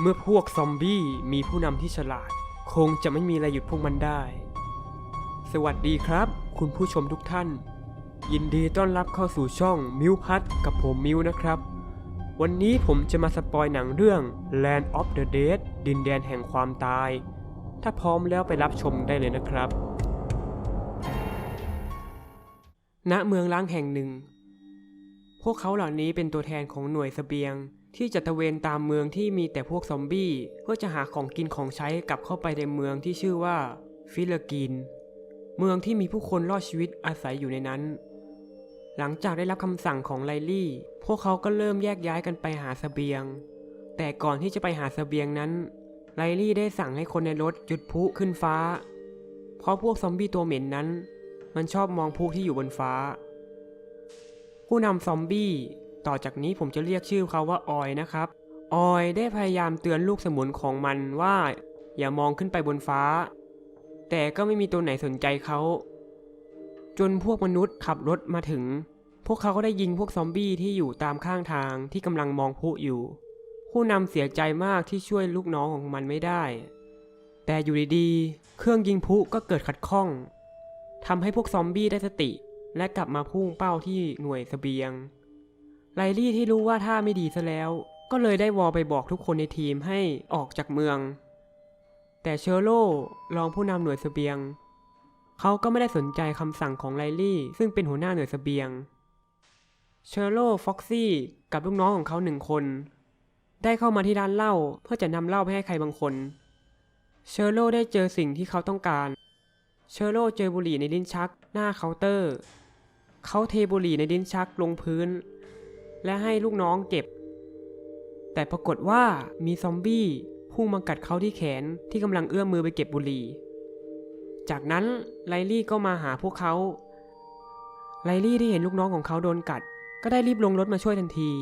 เมื่อพวกซอมบี้มีผู้นำที่ฉลาด คงจะไม่มีอะไรหยุดพวกมันได้ สวัสดีครับ คุณผู้ชมทุกท่าน ยินดีต้อนรับเข้าสู่ช่องมิวพัทกับผมมิวนะครับ วันนี้ผมจะมาสปอยหนังเรื่อง Land of the Dead ดินแดนแห่งความตาย ถ้าพร้อมแล้วไปรับชมได้เลยนะครับ ณเมืองล้างแห่งหนึ่ง พวกเขาเหล่านี้เป็นตัวแทนของหน่วยเสบียง ที่จะตะเวนตามเมืองที่มีแต่พวกซอมบี้เพื่อจะหาของกินของใช้กลับเข้าไปในเมืองที่ชื่อว่าฟิลกิน เมืองที่มีผู้คนรอดชีวิตอาศัยอยู่ในนั้น หลังจากได้รับคำสั่งของไลลี่ พวกเขาก็เริ่มแยกย้ายกันไปหาเสบียง แต่ก่อนที่จะไปหาเสบียงนั้น ไลลี่ได้สั่งให้คนในรถจุดพลุขึ้นฟ้า เพราะพวกซอมบี้ตัวเหม็นนั้น มันชอบมองพลุที่อยู่บนฟ้า ผู้นำซอมบี้ ต่อจากนี้ผมจะเรียกชื่อเขาว่าออยนะครับ ออยได้พยายามเตือนลูกสมุนของมันว่า อย่ามองขึ้นไปบนฟ้า แต่ก็ไม่มีตัวไหนสนใจเขา จนพวกมนุษย์ขับรถมาถึง พวกเขาก็ได้ยิงพวกซอมบี้ที่อยู่ตามข้างทางที่กำลังมองพลุอยู่ ผู้นำเสียใจมากที่ช่วยลูกน้องของมันไม่ได้ แต่อยู่ดีๆ เครื่องยิงพลุก็เกิดขัดข้องทำให้พวกซอมบี้ได้สติและกลับมาพุ่งเป้าที่หน่วยเสบียง ไลลี่ที่รู้ว่าท่าไม่ดีซะแล้ว ก็เลยได้วอลไปบอกทุกคนในทีมให้ออกจากเมือง แต่เชอร์โลรองผู้นำหน่วยเสบียง เขาก็ไม่ได้สนใจคำสั่งของไลลี่ซึ่งเป็นหัวหน้าหน่วยเสบียง เชอร์โลฟ็อกซี่กับลูกน้องของเขาหนึ่งคน ได้เข้ามาที่ร้านเหล้าเพื่อจะนำเหล้าไปให้ใครบางคน เชอร์โลได้เจอสิ่งที่เขาต้องการ เชอร์โลเจอบุหรี่ในลิ้นชักหน้าเคาน์เตอร์ เขาเทบุหรี่ในลิ้นชักลงพื้น และให้ลูกน้องเก็บ แต่ปรากฏว่ามีซอมบี้พุ่งมากัดเขาที่แขนที่กำลังเอื้อมมือไปเก็บบุหรี่ จากนั้นไลลี่ก็มาหาพวกเขาไลลี่ที่เห็นลูกน้องของเขาโดนกัด ก็ได้รีบลงรถมาช่วยทันที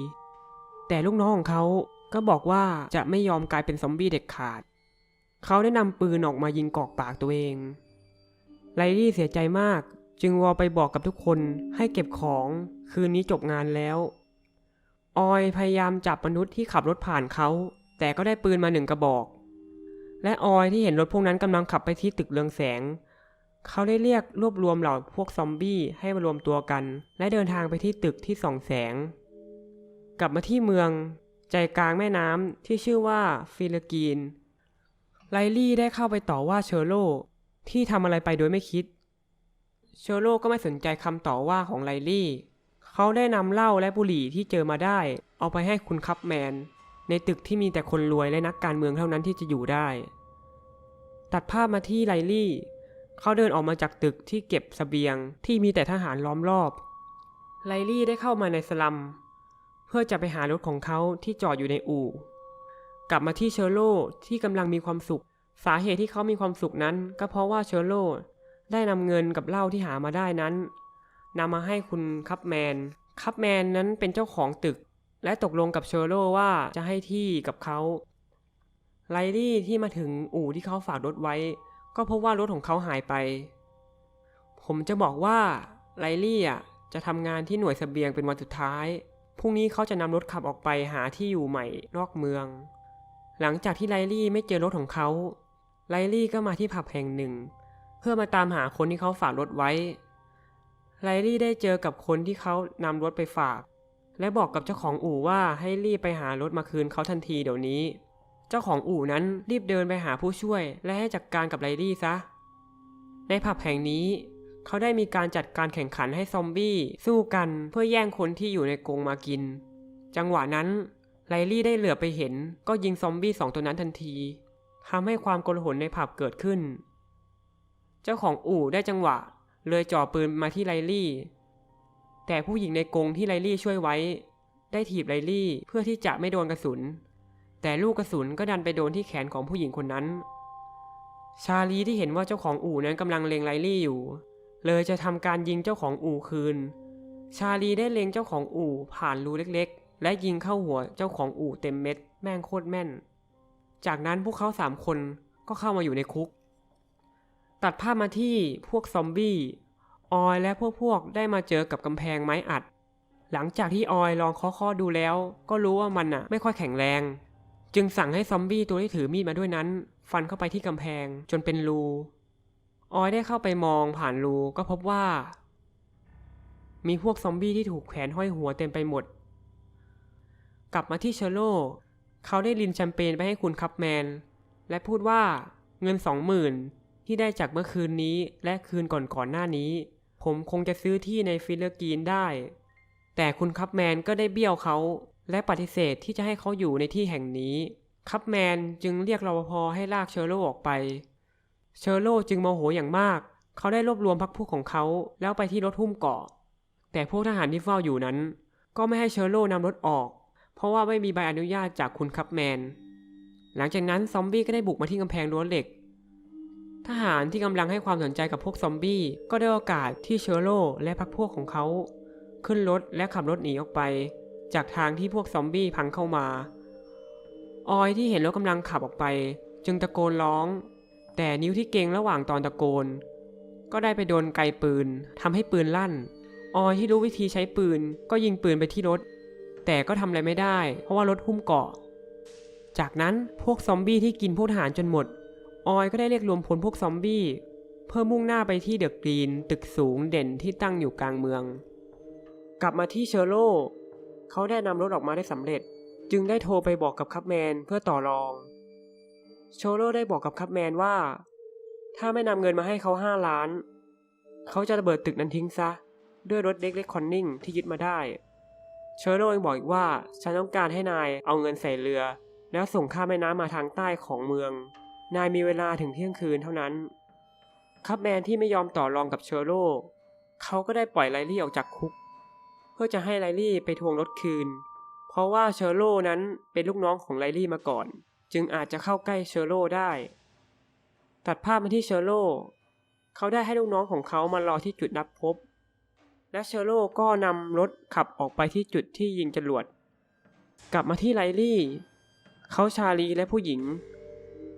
แต่ลูกน้องของเขาก็บอกว่าจะไม่ยอมกลายเป็นซอมบี้เด็ดขาด เขาได้นำปืนออกมายิงกอกปากตัวเองไลลี่เสียใจมากจึงวอลไปบอกกับทุกคนให้เก็บของคืนนี้จบงานแล้ว ออยพยายามจับมนุษย์ที่ขับรถผ่านเขา แต่ก็ได้ปืนมาหนึ่งกระบอก และออยที่เห็นรถพวกนั้นกำลังขับไปที่ตึกเรืองแสง เขาได้เรียกรวบรวมเหล่าพวกซอมบี้ให้มารวมตัวกัน และเดินทางไปที่ตึกที่ส่องแสง กลับมาที่เมือง ใจกลางแม่น้ำที่ชื่อว่าฟิลกีน ไลลี่ได้เข้าไปต่อว่าเชอร์โลที่ทำอะไรไปโดยไม่คิด เชอร์โลก็ไม่สนใจคำต่อว่าของไลลี่ เขาได้นำเหล้าและบุหรี่ที่เจอมาได้ เอาไปให้คุณคัพแมน ในตึกที่มีแต่คนรวยและนักการเมืองเท่านั้นที่จะอยู่ได้ ตัดภาพมาที่ไลลี่ เขาเดินออกมาจากตึกที่เก็บสเสบียงที่มีแต่ทหารล้อมรอบ ไลลี่ได้เข้ามาในสลัม เพื่อจะไปหารถของเขาที่จอดอยู่ในอู่ กลับมาที่เชอร์โลที่กำลังมีความสุข สาเหตุที่เขามีความสุขนั้น ก็เพราะว่าเชอร์โลได้นำเงินกับเหล้าที่หามาได้นั้น นำมาให้คุณคัพแมน คัพแมนนั้นเป็นเจ้าของตึก และตกลงกับเชอร์โลว่าจะให้ที่กับเขา ไลลี่ที่มาถึงอู่ที่เขาฝากรถไว้ ก็พบว่ารถของเขาหายไป ผมจะบอกว่าไลลี่อะจะทำงานที่หน่วยสเสบียงเป็นวันสุดท้าย พรุ่งนี้เขาจะนำรถขับออกไปหาที่อยู่ใหม่นอกเมือง หลังจากที่ไลลี่ไม่เจอรถของเขา ไลลี่ก็มาที่ผับแห่งหนึ่ง เพื่อมาตามหาคนที่เขาฝากรถไว้ ไลลี่ได้เจอกับคนที่เขานำรถไปฝาก และบอกกับเจ้าของอู่ว่าให้รีบไปหารถมาคืนเขาทันทีเดี๋ยวนี้ เจ้าของอู่นั้นรีบเดินไปหาผู้ช่วย และให้จัดการกับไลลี่ซะ ในผับแห่งนี้ เขาได้มีการจัดการแข่งขันให้ซอมบี้สู้กันเพื่อแย่งคนที่อยู่ในกรงมากิน จังหวะนั้นไลลี่ได้เหลือไปเห็น ก็ยิงซอมบี้สองตัวนั้นทันทีทำให้ความโกลาหลในผับเกิดขึ้น เจ้าของอู่ได้จังหวะ เลยจ่อปืนมาที่ไลลี่ แต่ผู้หญิงในกรงที่ไลลี่ช่วยไว้ ได้ถีบไลลี่เพื่อที่จะไม่โดนกระสุน แต่ลูกกระสุนก็ดันไปโดนที่แขนของผู้หญิงคนนั้น ชาลีที่เห็นว่าเจ้าของอู่นั้นกำลังเล็งไลลี่อยู่ เลยจะทำการยิงเจ้าของอู่คืน ชาลีได้เล็งเจ้าของอู่ผ่านรูเล็กๆ และยิงเข้าหัวเจ้าของอู่เต็มเม็ดแม่งโคตรแม่น จากนั้นพวกเขาสามคนก็เข้ามาอยู่ในคุก ตัดภาพมาที่พวกซอมบี้ออยและพวกพวกได้มาเจอกับกำแพงไม้อัด หลังจากที่ออยลองเคาะๆดูแล้ว ก็รู้ว่ามันน่ะไม่ค่อยแข็งแรง จึงสั่งให้ซอมบี้ตัวที่ถือมีดมาด้วยนั้น ฟันเข้าไปที่กำแพงจนเป็นรูออยได้เข้าไปมองผ่านรูก็พบว่า มีพวกซอมบี้ที่ถูกแขวนห้อยหัวเต็มไปหมด กลับมาที่เชอร์โลเขาได้ลินแชมเปญไปให้คุณคัพแมน และพูดว่าเงินสองหมื่น ที่ได้จากเมื่อคืนนี้และคืนก่อนก่อนๆหน้านี้ ผมคงจะซื้อที่ในฟิลิปปินส์ได้ แต่คุณคัพแมนก็ได้เบี้ยวเขาและปฏิเสธที่จะให้เขาอยู่ในที่แห่งนี้ คัพแมนจึงเรียกรปภให้ลากเชอร์โลออกไป เชอร์โลจึงโมโหอย่างมาก เขาได้รวบรวมพักพวกของเขาแล้วไปที่รถหุ้มเกาะ แต่พวกทหารที่เฝ้าอยู่นั้น ก็ไม่ให้เชอร์โลนำรถออก เพราะว่าไม่มีใบอนุญาตจากคุณคัพแมน หลังจากนั้นซอมบี้ก็ได้บุกมาที่กำแพงรั้วเหล็ก ทหารที่กำลังให้ความสนใจกับพวกซอมบี้ก็ได้โอกาสที่เชอร์โลและพักพวกของเขา ขึ้นรถและขับรถหนีออกไป จากทางที่พวกซอมบี้พังเข้ามา ออยที่เห็นรถกำลังขับออกไป จึงตะโกนร้อง แต่นิ้วที่เกรงระหว่างตอนตะโกน ก็ได้ไปโดนไกปืนทำให้ปืนลั่น ออยที่รู้วิธีใช้ปืนก็ยิงปืนไปที่รถ แต่ก็ทำอะไรไม่ได้ เพราะว่ารถหุ้มเกาะ จากนั้นพวกซอมบี้ที่กินพวกทหารจนหมด ออยก็ได้เรียกรวมพลพวกซอมบี้ เพื่อมุ่งหน้าไปที่เดอะกรีน ตึกสูงเด่นที่ตั้งอยู่กลางเมือง กลับมาที่เชอร์โล เขาได้นำรถออกมาได้สำเร็จ จึงได้โทรไปบอกกับคัพแมนเพื่อต่อรองโชอร์โลได้บอกกับคัพแมนว่า ถ้าไม่นำเงินมาให้เขาห้าล้าน เขาจะระเบิดตึกนั้นทิ้งซะ ด้วยรถเด็กเล็กคอนนิ่งที่ยึดมาได้ เชอร์โลยังบอกอีกว่าฉันต้องการให้นายเอาเงินใส่เรือ แล้วส่งข้ามแม่น้ำมาทางใต้ของเมือง นายมีเวลาถึงเที่ยงคืนเท่านั้น คัพแมนที่ไม่ยอมต่อรองกับเชอร์โลเขาก็ได้ปล่อยไลลี่ออกจากคุก เพื่อจะให้ไลลี่ไปทวงรถคืน เพราะว่าเชอร์โลนั้นเป็นลูกน้องของไลลี่มาก่อน จึงอาจจะเข้าใกล้เชอร์โลได้ ตัดภาพมาที่เชอร์โลเขาได้ให้ลูกน้องของเขามารอที่จุดนัดพบ และเชอร์โลก็นำรถขับออกไปที่จุดที่ยิงจรวด กลับมาที่ไลลี่เขาชาลีและผู้หญิง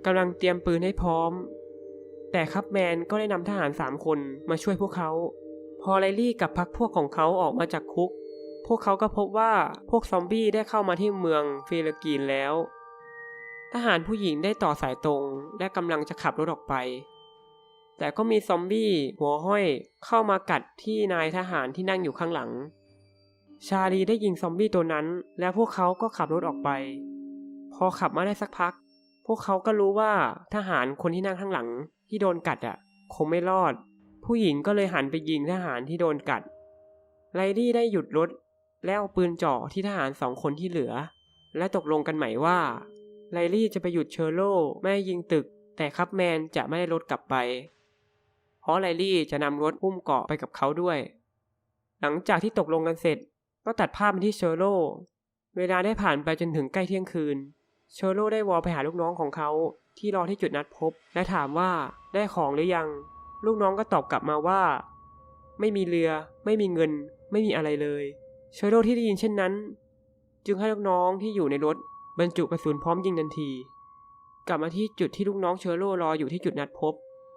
กำลังเตรียมปืนให้พร้อม แต่คัพแมนก็ได้นำทหารสามคนมาช่วยพวกเขา พอไลลี่กับพักพวกของเขาออกมาจากคุก พวกเขาก็พบว่าพวกซอมบี้ได้เข้ามาที่เมืองฟิลิปปินแล้ว ทหารผู้หญิงได้ต่อสายตรงและกำลังจะขับรถออกไป แต่ก็มีซอมบี้หัวห้อยเข้ามากัดที่นายทหารที่นั่งอยู่ข้างหลัง ชาลีได้ยิงซอมบี้ตัวนั้น แล้วพวกเขาก็ขับรถออกไป พอขับมาได้สักพัก พวกเขาก็รู้ว่าทหารคนที่นั่งข้างหลังที่โดนกัดอะ คงไม่รอด ผู้หญิงก็เลยหันไปยิงทหารที่โดนกัดไลดี้ได้หยุดรถ แล้วเอาปืนจ่อที่ทหารสองคนที่เหลือ และตกลงกันใหม่ว่าไลลี่จะไปหยุดเชอร์โลไม่ยิงตึก แต่คัพแมนจะไม่ได้รถกลับไป เพราะไลลี่จะนำรถหุ้มเกาะไปกับเขาด้วย หลังจากที่ตกลงกันเสร็จ ก็ตัดภาพมาที่เชอร์โลเวลาได้ผ่านไปจนถึงใกล้เที่ยงคืน เชอร์โลได้วอลไปหาลูกน้องของเขาที่รอที่จุดนัดพบ และถามว่าได้ของหรือยัง ลูกน้องก็ตอบกลับมาว่า ไม่มีเรือ ไม่มีเงิน ไม่มีอะไรเลย เชอร์โลที่ได้ยินเช่นนั้น จึงให้ลูกน้องที่อยู่ในรถบรรจุกระสุนพร้อมยิงทันที กลับมาที่จุดที่ลูกน้องเชอร์โลรออยู่ที่จุดนัดพบ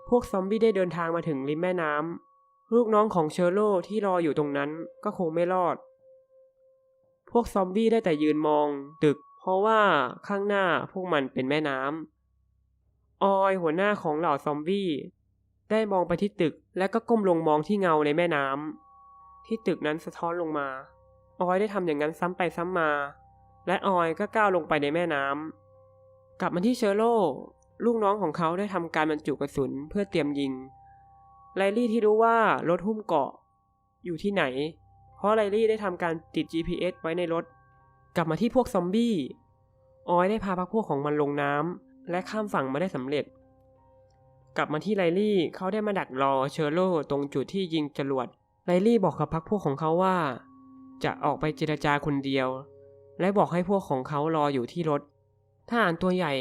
พวกซอมบี้ได้เดินทางมาถึงริมแม่น้ำลูกน้องของเชอร์โลที่รออยู่ตรงนั้นก็คงไม่รอด พวกซอมบี้ได้แต่ยืนมอง ตึก เพราะว่าข้างหน้าพวกมันเป็นแม่น้ำออยหัวหน้าของเหล่าซอมบี้ได้มองไปที่ตึกและก็ก้มลงมองที่เงาในแม่น้ำที่ตึกนั้นสะท้อนลงมา ออยได้ทำอย่างนั้นซ้ำไปซ้ำมา และออยก็ก้าวลงไปในแม่น้ำกลับมาที่เชอร์โลลูกน้องของเขาได้ทำการบรรจุกระสุนเพื่อเตรียมยิงไลลี่ที่รู้ว่ารถหุ้มเกาะ อยู่ที่ไหน เพราะไลลี่ได้ทำการติด GPS ไว้ในรถ กลับมาที่พวกซอมบี้ ออยได้พาพักพวกของมันลงน้ำและข้ามฝั่งมาได้สำเร็จ กลับมาที่ไลลี่เขาได้มาดักรอเชอร์โลตรงจุดที่ยิงจรวดไลลี่บอกกับพักพวกของเขาว่า จะออกไปเจรจาคนเดียว และบอกให้พวกของเขารออยู่ที่รถทหารตัวใหญ่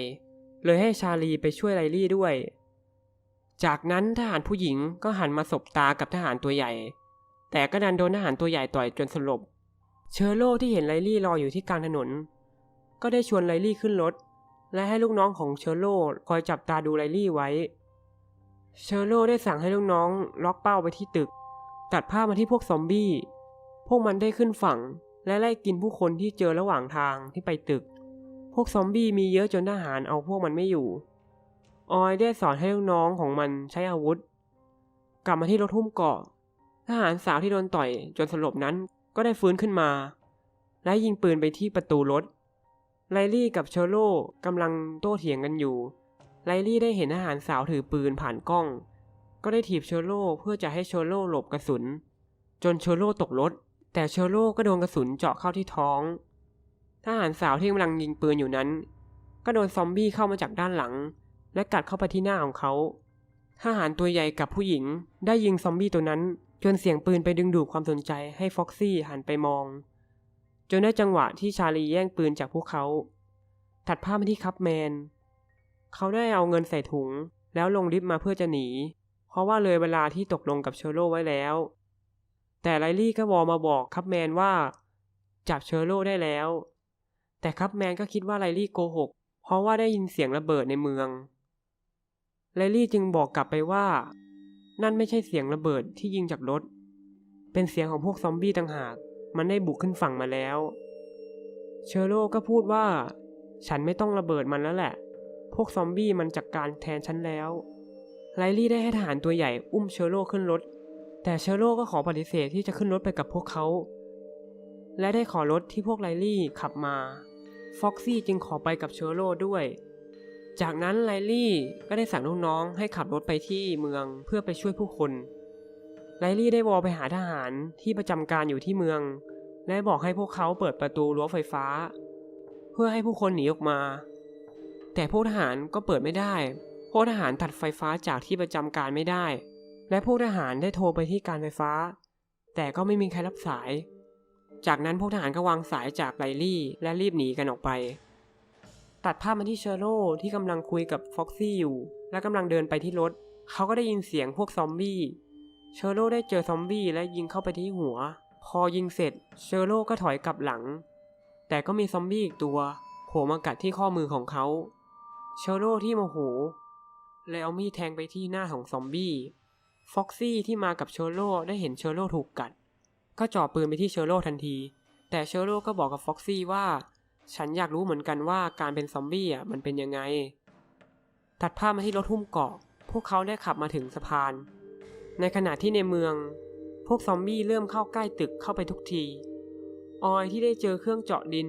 เลยให้ชาลีไปช่วยไลลี่ด้วย จากนั้นทหารผู้หญิงก็หันมาสบตากับทหารตัวใหญ่ แต่ก็ดันโดนทหารตัวใหญ่ต่อยจนสลบ เชอร์โลที่เห็นไลลี่รออยู่ที่กลางถนน ก็ได้ชวนไลลี่ขึ้นรถ และให้ลูกน้องของเชอร์โลคอยจับตาดูไลลี่ไว้ เชอร์โลได้สั่งให้ลูกน้องล็อกเป้าไปที่ตึก ตัดภาพมาที่พวกซอมบี้ พวกมันได้ขึ้นฝั่ง และไล่กินผู้คนที่เจอระหว่างทางที่ไปตึก พวกซอมบี้มีเยอะจนทหารเอาพวกมันไม่อยู่ ออยได้สอนให้ลูกน้องของมันใช้อาวุธ กลับมาที่รถหุ้มเกาะทหารสาวที่โดนต่อยจนสลบนั้น ก็ได้ฟื้นขึ้นมา และยิงปืนไปที่ประตูรถ ไลลี่กับเชอโร่กำลังโต้เถียงกันอยู่ ไลลี่ได้เห็นทหารสาวถือปืนผ่านกล้อง ก็ได้ถีบเชอโร่เพื่อจะให้เชอโร่หลบกระสุน จนเชอโร่ตกรถ แต่เชอโร่ก็โดนกระสุนเจาะเข้าที่ท้อง ทหารสาวที่กำลังยิงปืนอยู่นั้น ก็โดนซอมบี้เข้ามาจากด้านหลัง และกัดเข้าไปที่หน้าของเขาทหารตัวใหญ่กับผู้หญิงได้ยิงซอมบี้ตัวนั้น จนเสียงปืนไปดึงดูดความสนใจให้ฟ็อกซี่หันไปมอง จนได้จังหวะที่ชาลีแย่งปืนจากพวกเขา ถัดภาพมาที่คัพแมน เขาได้เอาเงินใส่ถุง แล้วลงลิฟต์มาเพื่อจะหนี เพราะว่าเลยเวลาที่ตกลงกับเชอร์โรไว้แล้ว แต่ไลลี่ก็วอลมาบอกคัพแมนว่าจับเชอร์โรได้แล้ว แต่คัพแมนก็คิดว่าไลลี่โกหก เพราะว่าได้ยินเสียงระเบิดในเมืองไลลี่จึงบอกกลับไปว่า นั่นไม่ใช่เสียงระเบิดที่ยิงจากรถ เป็นเสียงของพวกซอมบี้ต่างหาก มันได้บุกขึ้นฝั่งมาแล้ว เชอโร่ก็พูดว่า ฉันไม่ต้องระเบิดมันแล้วแหละ พวกซอมบี้มันจัดกการแทนฉันแล้ว ไลลี่ได้ให้ทหารตัวใหญ่อุ้มเชอโร่ขึ้นรถ แต่เชอโร่ก็ขอปฏิเสธที่จะขึ้นรถไปกับพวกเขา และได้ขอรถที่พวกไลลี่ขับมา ฟ็อกซี่จึงขอไปกับเชอโร่ด้วย จากนั้นไลลี่ก็ได้สั่งน้องๆให้ขับรถไปที่เมืองเพื่อไปช่วยผู้คนไลลี่ได้วอลไปหาทหารที่ประจำการอยู่ที่เมือง และบอกให้พวกเขาเปิดประตูรั้วไฟฟ้า เพื่อให้ผู้คนหนีออกมา แต่พวกทหารก็เปิดไม่ได้ พวกทหารตัดไฟฟ้าจากที่ประจำการไม่ได้ และพวกทหารได้โทรไปที่การไฟฟ้า แต่ก็ไม่มีใครรับสาย จากนั้นพวกทหารก็วางสายจากไลลี่และรีบหนีกันออกไป ตัดภาพมาที่เชอโร่ที่กำลังคุยกับฟ็อกซี่อยู่ และกำลังเดินไปที่รถ เขาก็ได้ยินเสียงพวกซอมบี้ เชอโร่ได้เจอซอมบี้และยิงเข้าไปที่หัว พอยิงเสร็จ เชอโร่ก็ถอยกลับหลัง แต่ก็มีซอมบี้อีกตัวโผล่มากัดที่ข้อมือของเขา เชอโร่ที่โมโหเลยเอามีดแทงไปที่หน้าของซอมบี้ฟ็อกซี่ที่มากับเชอโร่ได้เห็นเชอโร่ถูกกัด ก็จ่อปืนไปที่เชอโร่ทันที แต่เชอโร่ก็บอกกับฟ็อกซี่ว่า ฉันอยากรู้เหมือนกันว่าการเป็นซอมบี้อะมันเป็นยังไง ตัดภาพมาที่รถหุ้มเกาะ พวกเขาได้ขับมาถึงสะพาน ในขณะที่ในเมือง พวกซอมบี้เริ่มเข้าใกล้ตึกเข้าไปทุกที ออยที่ได้เจอเครื่องเจาะดิน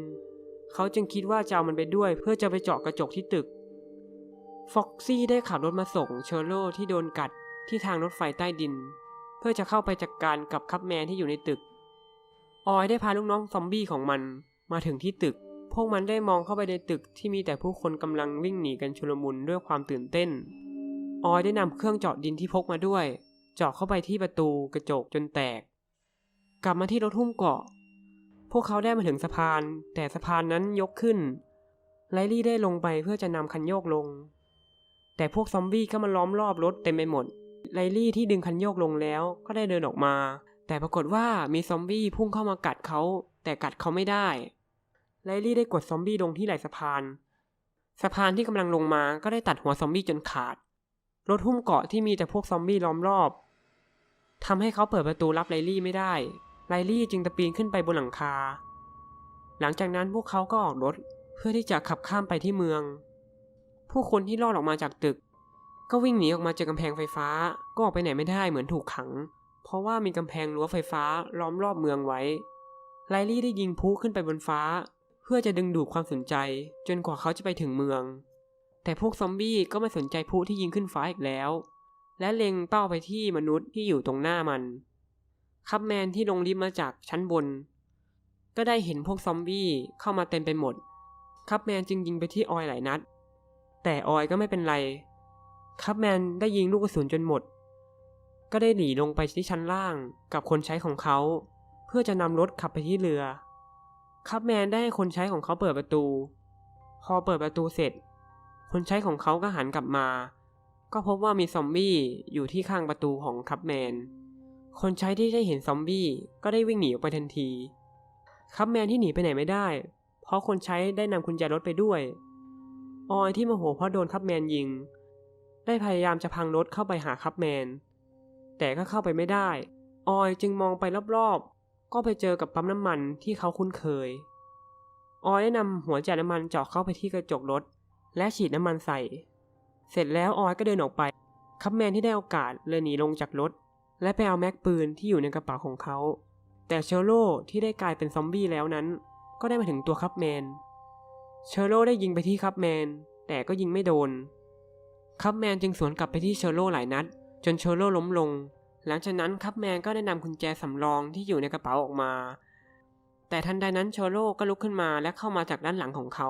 เขาจึงคิดว่าจะเอามันไปด้วย เพื่อจะไปเจาะกระจกที่ตึก ฟ็อกซี่ได้ขับรถมาส่งเชอร์โรที่โดนกัดที่ทางรถไฟใต้ดิน เพื่อจะเข้าไปจัดกการกับคัพแมนที่อยู่ในตึก ออยได้พาลูกน้องซอมบี้ของมันมาถึงที่ตึก พวกมันได้มองเข้าไปในตึกที่มีแต่ผู้คนกำลังวิ่งหนีกันชุลมุนด้วยความตื่นเต้น ออยได้นำเครื่องเจาะดินที่พกมาด้วย เจาะเข้าไปที่ประตูกระจกจนแตก กลับมาที่รถหุ้มเกาะ พวกเขาได้มาถึงสะพาน แต่สะพานนั้นยกขึ้น ไลลี่ได้ลงไปเพื่อจะนำคันโยกลง แต่พวกซอมบี้ก็มาล้อมรอบรถเต็มไปหมด ไลลี่ที่ดึงคันโยกลงแล้วก็ได้เดินออกมา แต่ปรากฏว่ามีซอมบี้พุ่งเข้ามากัดเขา แต่กัดเขาไม่ได้ ไลลี่ได้กดซอมบี้ลงที่ไหล่สะพาน สะพานที่กำลังลงมาก็ได้ตัดหัวซอมบี้จนขาด รถหุ้มเกาะที่มีแต่พวกซอมบี้ล้อมรอบทำให้เขาเปิดประตูรับไลลี่ไม่ได้ ไลลี่จึงตะปีนขึ้นไปบนหลังคา หลังจากนั้นพวกเขาก็ออกรถเพื่อที่จะขับข้ามไปที่เมือง ผู้คนที่รอดออกมาจากตึก ก็วิ่งหนีออกมาเจอกำแพงไฟฟ้า ก็ออกไปไหนไม่ได้เหมือนถูกขัง เพราะว่ามีกำแพงรั้วไฟฟ้าล้อมรอบเมืองไว้ ไลลี่ได้ยิงพุขึ้นไปบนฟ้า พื่อจะดึงดูดความสนใจ จนกว่าเขาจะไปถึงเมือง แต่พวกซอมบี้ก็ไม่สนใจพลุที่ยิงขึ้นฟ้าอีกแล้ว และเล็งเป้าไปที่มนุษย์ที่อยู่ตรงหน้ามัน คัพแมนที่ลงลิฟต์มาจากชั้นบน ก็ได้เห็นพวกซอมบี้เข้ามาเต็มไปหมด คัพแมนจึงยิงไปที่ออยหลายนัด แต่ออยก็ไม่เป็นไร คัพแมนได้ยิงลูกกระสุนจนหมด ก็ได้หนีลงไปที่ชั้นล่างกับคนใช้ของเขา เพื่อจะนำรถขับไปที่เรือ คัพแมนได้ให้คนใช้ของเขาเปิดประตู พอเปิดประตูเสร็จ คนใช้ของเขาก็หันกลับมา ก็พบว่ามีซอมบี้อยู่ที่ข้างประตูของคัพแมน คนใช้ที่ได้เห็นซอมบี้ก็ได้วิ่งหนีออกไปทันที คัพแมนที่หนีไปไหนไม่ได้ เพราะคนใช้ได้นำกุญแจรถไปด้วย ออยที่โมโหเพราะโดนคัพแมนยิง ได้พยายามจะพังรถเข้าไปหาคัพแมน แต่ก็เข้าไปไม่ได้ ออยจึงมองไปรอบ ก็ไปเจอกับปั๊มน้ำมันที่เขาคุ้นเคย ออยได้นำหัวจ่ายน้ำมันเจาะเข้าไปที่กระจกรถ และฉีดน้ำมันใส่ เสร็จแล้วออยก็เดินออกไปคัพแมนที่ได้โอกาสเลยหนีลงจากรถ และไปเอาแม็กปืนที่อยู่ในกระเป๋าของเขา แต่เชอร์โลที่ได้กลายเป็นซอมบี้แล้วนั้น ก็ได้มาถึงตัวคัพแมน เชอร์โลได้ยิงไปที่คัพแมน แต่ก็ยิงไม่โดนคัพแมนจึงสวนกลับไปที่เชอร์โลหลายนัด จนเชอร์โลล้มลง หลังจากนั้นคัพแมนก็ได้นำกุญแจสำรองที่อยู่ในกระเป๋าออกมา แต่ทันใดนั้นเชอร์โลก็ลุกขึ้นมาและเข้ามาจากด้านหลังของเขา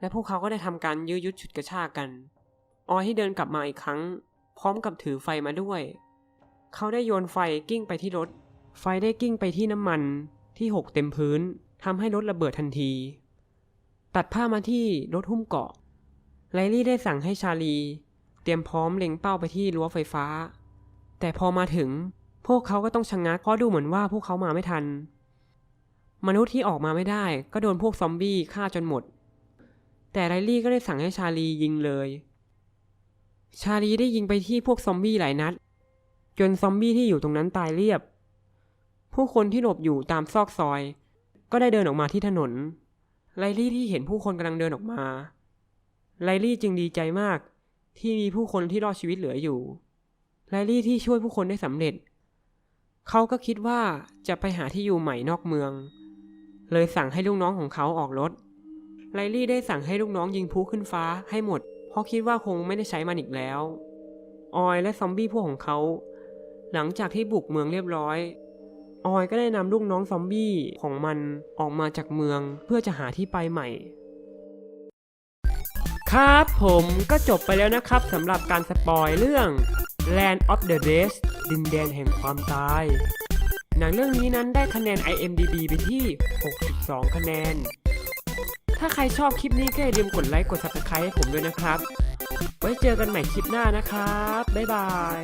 และพวกเขาก็ได้ทำการยื้อยุดฉุดกระชากกัน ออยที่เดินกลับมาอีกครั้ง พร้อมกับถือไฟมาด้วย เขาได้โยนไฟกิ้งไปที่รถ ไฟได้กิ้งไปที่น้ำมันที่หกเต็มพื้นทำให้รถระเบิดทันที ตัดผ้ามาที่รถหุ้มเกาะไลลี่ได้สั่งให้ชาลี เตรียมพร้อมเล็งเป้าไปที่รั้วไฟฟ้า แต่พอมาถึงพวกเขาก็ต้องชะงงักเพราะดูเหมือนว่าพวกเขามาไม่ทัน มนุษย์ที่ออกมาไม่ได้ ก็โดนพวกซอมบี้ฆ่าจนหมด แต่ไรลี่ก็ได้สั่งให้ชาลียิงเลย ชาลีได้ยิงไปที่พวกซอมบี้หลายนัด จนซอมบี้ที่อยู่ตรงนั้นตายเรียบ ผู้คนที่หลบอยู่ตามซอกซอย ก็ได้เดินออกมาที่ถนนไลลี่ที่เห็นผู้คนกำลังเดินออกมาไลลี่จึงดีใจมากที่มีผู้คนที่รอดชีวิตเหลืออยู่ ไลลี่ที่ช่วยผู้คนได้สำเร็จ เขาก็คิดว่าจะไปหาที่อยู่ใหม่นอกเมือง เลยสั่งให้ลูกน้องของเขาออกรถ ไลลี่ได้สั่งให้ลูกน้องยิงพลุขึ้นฟ้าให้หมด เพราะคิดว่าคงไม่ได้ใช้มันอีกแล้ว ออยและซอมบี้พวกของเขา หลังจากที่บุกเมืองเรียบร้อย ออยก็ได้นำลูกน้องซอมบี้ของมันออกมาจากเมืองเพื่อจะหาที่ไปใหม่ครับผมก็จบไปแล้วนะครับสำหรับการสปอยเรื่อง Land of the Dead ดินแดนแห่งความตาย หนังเรื่องนี้นั้นได้คะแนน IMDB ไปที่ 62 คะแนน ถ้าใครชอบคลิปนี้ก็อย่าลืมกดไลค์กด Subscribe ให้ผมด้วยนะครับ ไว้เจอกันใหม่คลิปหน้านะครับ บ๊ายบาย